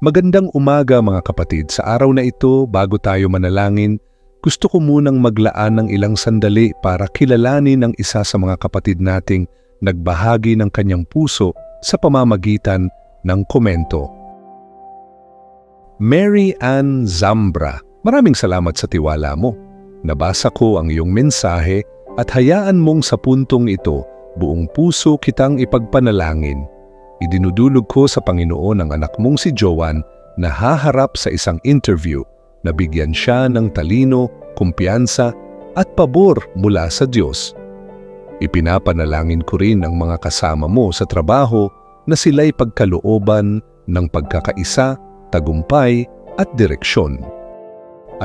Magandang umaga mga kapatid. Sa araw na ito, bago tayo manalangin, gusto ko munang maglaan ng ilang sandali para kilalanin ang isa sa mga kapatid nating nagbahagi ng kanyang puso sa pamamagitan ng komento. Mary Ann Zambra, maraming salamat sa tiwala mo. Nabasa ko ang iyong mensahe at hayaan mong sa puntong ito buong puso kitang ipagpanalangin. Idinudulog ko sa Panginoon ang anak mong si Joan na haharap sa isang interview na bigyan siya ng talino, kumpiyansa at pabor mula sa Diyos. Ipinapanalangin ko rin ang mga kasama mo sa trabaho na sila'y pagkalooban ng pagkakaisa, tagumpay at direksyon.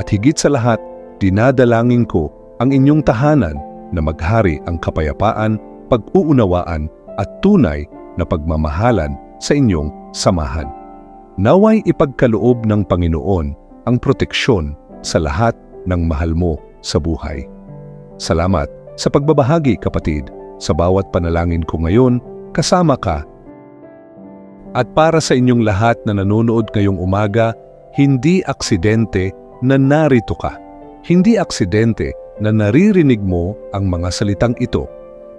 At higit sa lahat, dinadalangin ko ang inyong tahanan na maghari ang kapayapaan, pag-uunawaan at tunay na pagmamahalan sa inyong samahan. Naway ipagkaloob ng Panginoon ang proteksyon sa lahat ng mahal mo sa buhay. Salamat sa pagbabahagi kapatid. Sa bawat panalangin ko ngayon, kasama ka. At para sa inyong lahat na nanonood ngayong umaga, hindi aksidente na narito ka. Hindi aksidente na naririnig mo ang mga salitang ito.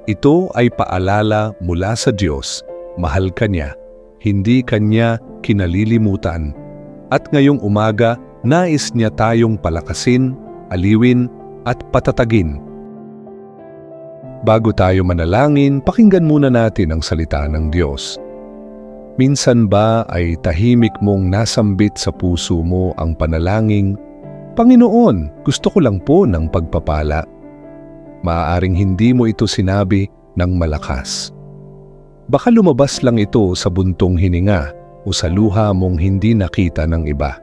Ito ay paalala mula sa Diyos. Mahal ka niya. Hindi kanya kinalilimutan. At ngayong umaga, nais niya tayong palakasin, aliwin, at patatagin. Bago tayo manalangin, pakinggan muna natin ang salita ng Diyos. Minsan ba ay tahimik mong nasambit sa puso mo ang panalangin, Panginoon, gusto ko lang po ng pagpapala. Maaaring hindi mo ito sinabi ng malakas. Baka lumabas lang ito sa buntong hininga o sa luha mong hindi nakita ng iba.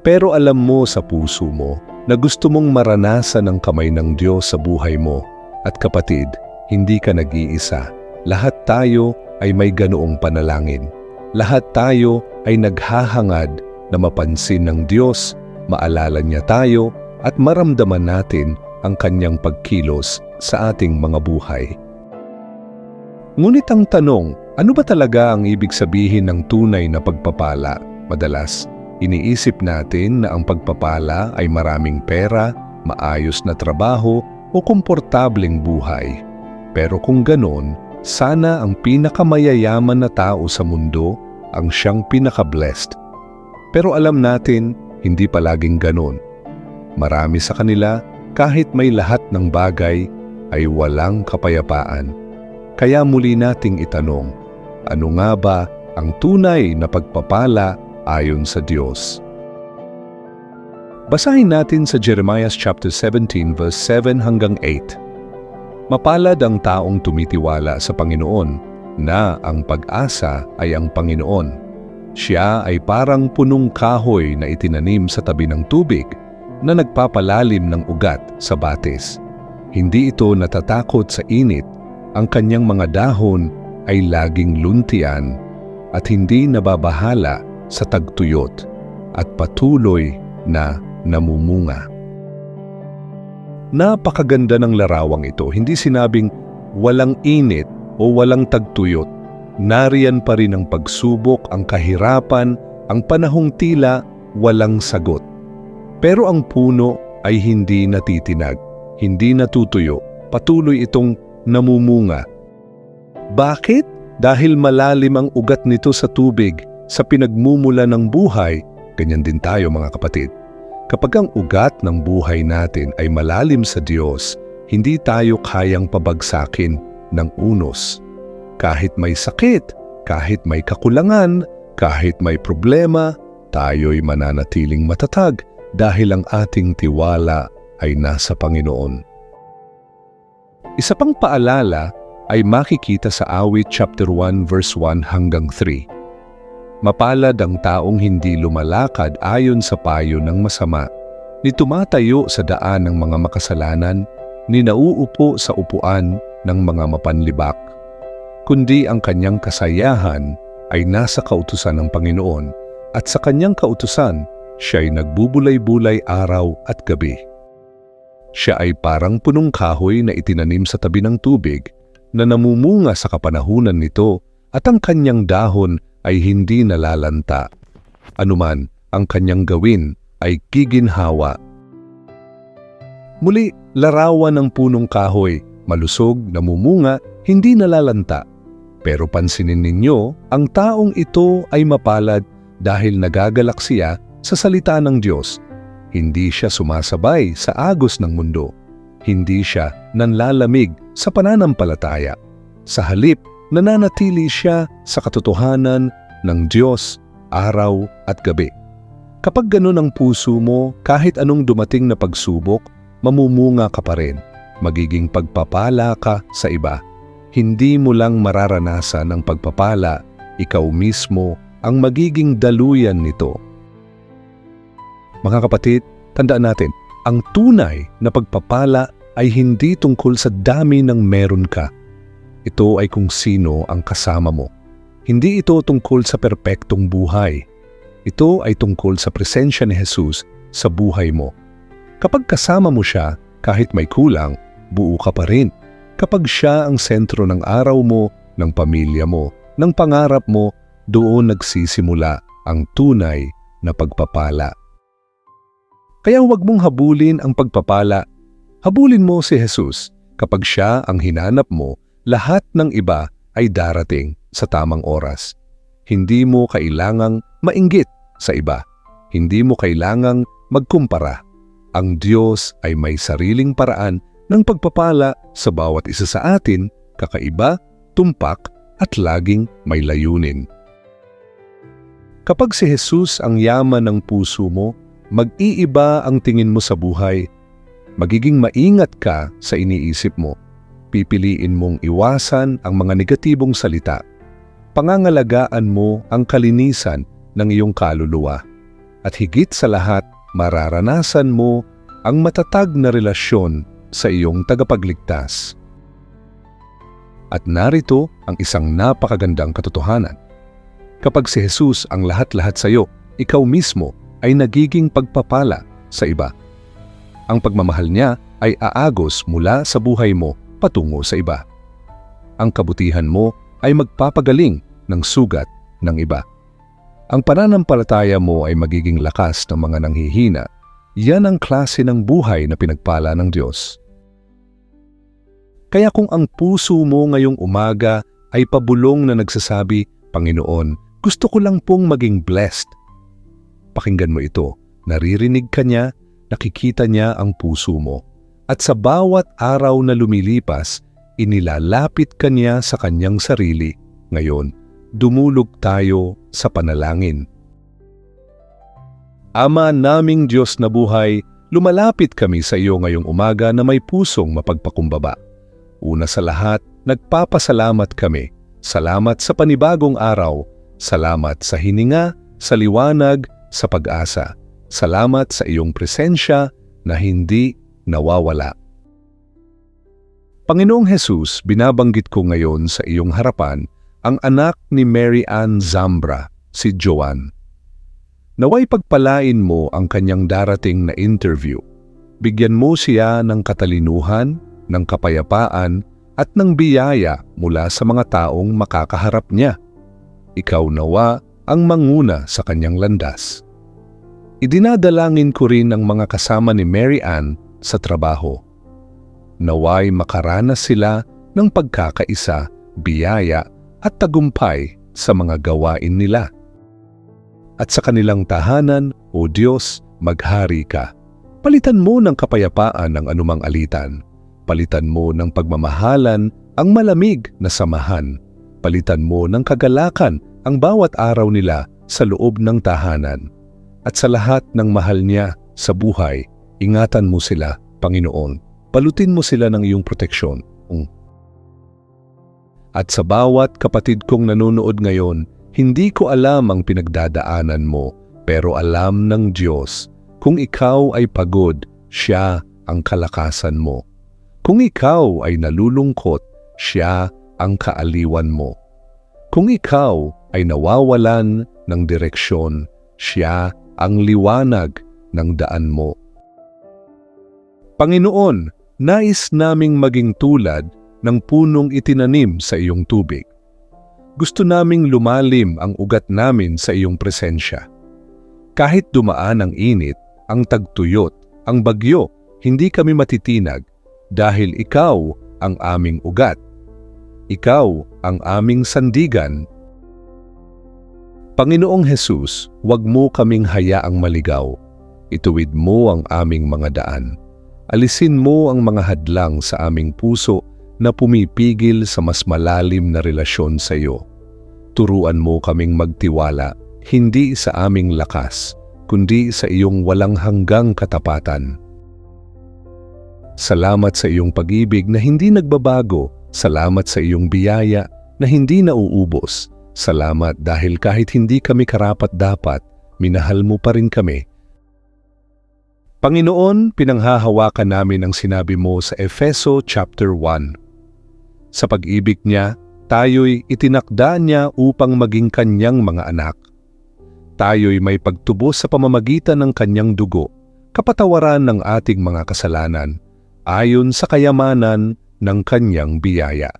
Pero alam mo sa puso mo na gusto mong maranasan ang kamay ng Diyos sa buhay mo at kapatid, hindi ka nag-iisa. Lahat tayo ay may ganoong panalangin. Lahat tayo ay naghahangad na mapansin ng Diyos, maalala niya tayo at maramdaman natin ang kanyang pagkilos sa ating mga buhay. Ngunit ang tanong, ano ba talaga ang ibig sabihin ng tunay na pagpapala? Madalas, iniisip natin na ang pagpapala ay maraming pera, maayos na trabaho o komportableng buhay. Pero kung ganon, sana ang pinakamayayaman na tao sa mundo ang siyang pinaka-blessed. Pero alam natin, hindi palaging ganon. Marami sa kanila, kahit may lahat ng bagay, ay walang kapayapaan. Kaya muli nating itanong, ano nga ba ang tunay na pagpapala ayon sa Diyos? Basahin natin sa Jeremiah chapter 17 verse 7 hanggang 8. Mapalad ang taong tumitiwala sa Panginoon na ang pag-asa ay ang Panginoon. Siya ay parang punong kahoy na itinanim sa tabi ng tubig na nagpapalalim ng ugat sa batis. Hindi ito natatakot sa init, ang kanyang mga dahon ay laging luntian at hindi nababahala sa tagtuyot at patuloy na namumunga. Napakaganda ng larawang ito. Hindi sinabing walang init o walang tagtuyot. Nariyan pa rin ang pagsubok, ang kahirapan, ang panahong tila walang sagot. Pero ang puno ay hindi natitinag, hindi natutuyo, patuloy itong namumunga. Bakit? Dahil malalim ang ugat nito sa tubig, sa pinagmumula ng buhay, ganyan din tayo mga kapatid. Kapag ang ugat ng buhay natin ay malalim sa Diyos, hindi tayo kayang pabagsakin ng unos. Kahit may sakit, kahit may kakulangan, kahit may problema, tayo'y mananatiling matatag dahil ang ating tiwala ay nasa Panginoon. Isa pang paalala ay makikita sa awit chapter 1 verse 1 hanggang 3. Mapalad ang taong hindi lumalakad ayon sa payo ng masama, ni tumatayo sa daan ng mga makasalanan, ni nauupo sa upuan ng mga mapanlibak, kundi ang kanyang kasayahan ay nasa kautusan ng Panginoon at sa kanyang kautusan siya'y nagbubulay-bulay araw at gabi. Siya ay parang punong kahoy na itinanim sa tabi ng tubig na namumunga sa kapanahunan nito at ang kanyang dahon ay hindi nalalanta anuman ang kanyang gawin ay giginhawa. Muli, larawan ng punong kahoy, malusog, namumunga, hindi nalalanta. Pero pansinin ninyo, ang taong ito ay mapalad dahil nagagalak siya sa salita ng Diyos. Hindi siya sumasabay sa agos ng mundo. Hindi siya nanlalamig sa pananampalataya. Sa halip, nananatili siya sa katotohanan ng Diyos araw at gabi. Kapag ganun ang puso mo, kahit anong dumating na pagsubok, mamumunga ka pa rin. Magiging pagpapala ka sa iba. Hindi mo lang mararanasan ang pagpapala, ikaw mismo ang magiging daluyan nito. Mga kapatid, tandaan natin, ang tunay na pagpapala ay hindi tungkol sa dami ng meron ka. Ito ay kung sino ang kasama mo. Hindi ito tungkol sa perpektong buhay. Ito ay tungkol sa presensya ni Jesus sa buhay mo. Kapag kasama mo siya, kahit may kulang, buo ka pa rin. Kapag siya ang sentro ng araw mo, ng pamilya mo, ng pangarap mo, doon nagsisimula ang tunay na pagpapala. Kaya huwag mong habulin ang pagpapala. Habulin mo si Jesus. Kapag siya ang hinanap mo, lahat ng iba ay darating sa tamang oras. Hindi mo kailangang mainggit sa iba. Hindi mo kailangang magkumpara. Ang Diyos ay may sariling paraan ng pagpapala sa bawat isa sa atin, kakaiba, tumpak, at laging may layunin. Kapag si Jesus ang yaman ng puso mo, mag-iiba ang tingin mo sa buhay. Magiging maingat ka sa iniisip mo. Pipiliin mong iwasan ang mga negatibong salita. Pangangalagaan mo ang kalinisan ng iyong kaluluwa. At higit sa lahat, mararanasan mo ang matatag na relasyon sa iyong tagapagligtas. At narito ang isang napakagandang katotohanan. Kapag si Jesus ang lahat-lahat sa iyo, ikaw mismo ay nagiging pagpapala sa iba. Ang pagmamahal niya ay aagos mula sa buhay mo patungo sa iba. Ang kabutihan mo ay magpapagaling ng sugat ng iba. Ang pananampalataya mo ay magiging lakas ng mga nanghihina. Yan ang klase ng buhay na pinagpala ng Diyos. Kaya kung ang puso mo ngayong umaga ay pabulong na nagsasabi, Panginoon, gusto ko lang pong maging blessed. Pakinggan mo ito, naririnig ka niya, nakikita niya ang puso mo. At sa bawat araw na lumilipas, inilalapit ka niya sa kanyang sarili. Ngayon, dumulog tayo sa panalangin. Ama naming Diyos na buhay, lumalapit kami sa iyo ngayong umaga na may pusong mapagpakumbaba. Una sa lahat, nagpapasalamat kami. Salamat sa panibagong araw. Salamat sa hininga, sa liwanag, sa pag-asa. Salamat sa iyong presensya na hindi nawawala. Panginoong Hesus, binabanggit ko ngayon sa iyong harapan ang anak ni Mary Ann Zambra, si Joan. Naway pagpalain mo ang kanyang darating na interview. Bigyan mo siya ng katalinuhan, ng kapayapaan at ng biyaya mula sa mga taong makakaharap niya. Ikaw nawa ang manguna sa kanyang landas. Idinadalangin ko rin ang mga kasama ni Mary Ann sa trabaho. Naway makaranas sila ng pagkakaisa, biyaya at tagumpay sa mga gawain nila. At sa kanilang tahanan, O Diyos, maghari ka. Palitan mo ng kapayapaan ang anumang alitan Palitan mo ng pagmamahalan ang malamig na samahan. Palitan mo ng kagalakan ang bawat araw nila sa loob ng tahanan. At sa lahat ng mahal niya sa buhay, ingatan mo sila, Panginoon. Palutin mo sila ng iyong proteksyon. At sa bawat kapatid kong nanonood ngayon, hindi ko alam ang pinagdadaanan mo, pero alam ng Diyos. Kung ikaw ay pagod, siya ang kalakasan mo. Kung ikaw ay nalulungkot, siya ang kaaliwan mo. Kung ikaw ay nawawalan ng direksyon, siya ang liwanag ng daan mo. Panginoon, nais naming maging tulad ng punong itinanim sa iyong tubig. Gusto naming lumalim ang ugat namin sa iyong presensya. Kahit dumaan ang init, ang tagtuyot, ang bagyo, hindi kami matitinag dahil ikaw ang aming ugat. Ikaw ang aming sandigan. Panginoong Hesus, huwag mo kaming hayaang maligaw. Ituwid mo ang aming mga daan. Alisin mo ang mga hadlang sa aming puso na pumipigil sa mas malalim na relasyon sa iyo. Turuan mo kaming magtiwala, hindi sa aming lakas, kundi sa iyong walang hanggang katapatan. Salamat sa iyong pag-ibig na hindi nagbabago. Salamat sa iyong biyaya na hindi nauubos. Salamat dahil kahit hindi kami karapat-dapat, minahal mo pa rin kami. Panginoon, pinanghahawakan namin ang sinabi mo sa Efeso chapter 1. Sa pag-ibig niya, tayo'y itinakda niya upang maging kanyang mga anak. Tayo'y may pagtubos sa pamamagitan ng kanyang dugo, kapatawaran ng ating mga kasalanan, ayon sa kayamanan ng kanyang biyaya.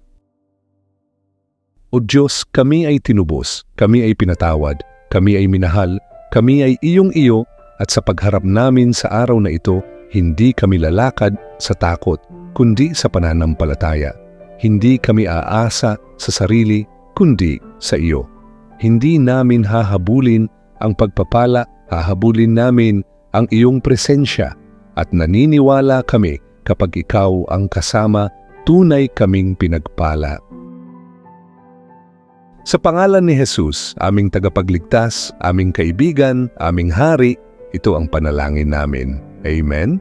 O Diyos, kami ay tinubos, kami ay pinatawad, kami ay minahal, kami ay iyong-iyo at sa pagharap namin sa araw na ito, hindi kami lalakad sa takot, kundi sa pananampalataya. Hindi kami aasa sa sarili, kundi sa iyo. Hindi namin hahabulin ang pagpapala, hahabulin namin ang iyong presensya at naniniwala kami kapag ikaw ang kasama, tunay kaming pinagpala. Sa pangalan ni Jesus, aming tagapagligtas, aming kaibigan, aming hari, ito ang panalangin namin. Amen?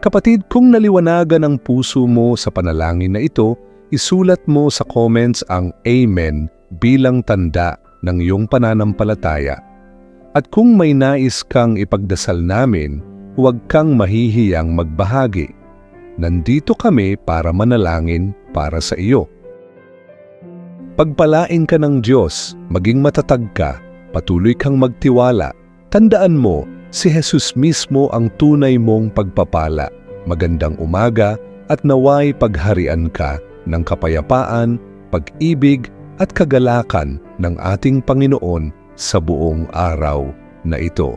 Kapatid, kung naliwanagan ang puso mo sa panalangin na ito, isulat mo sa comments ang Amen bilang tanda ng iyong pananampalataya. At kung may nais kang ipagdasal namin, huwag kang mahihiyang magbahagi. Nandito kami para manalangin para sa iyo. Pagpalain ka ng Diyos, maging matatag ka, patuloy kang magtiwala. Tandaan mo, si Jesus mismo ang tunay mong pagpapala. Magandang umaga at naway pagharian ka ng kapayapaan, pag-ibig at kagalakan ng ating Panginoon sa buong araw na ito.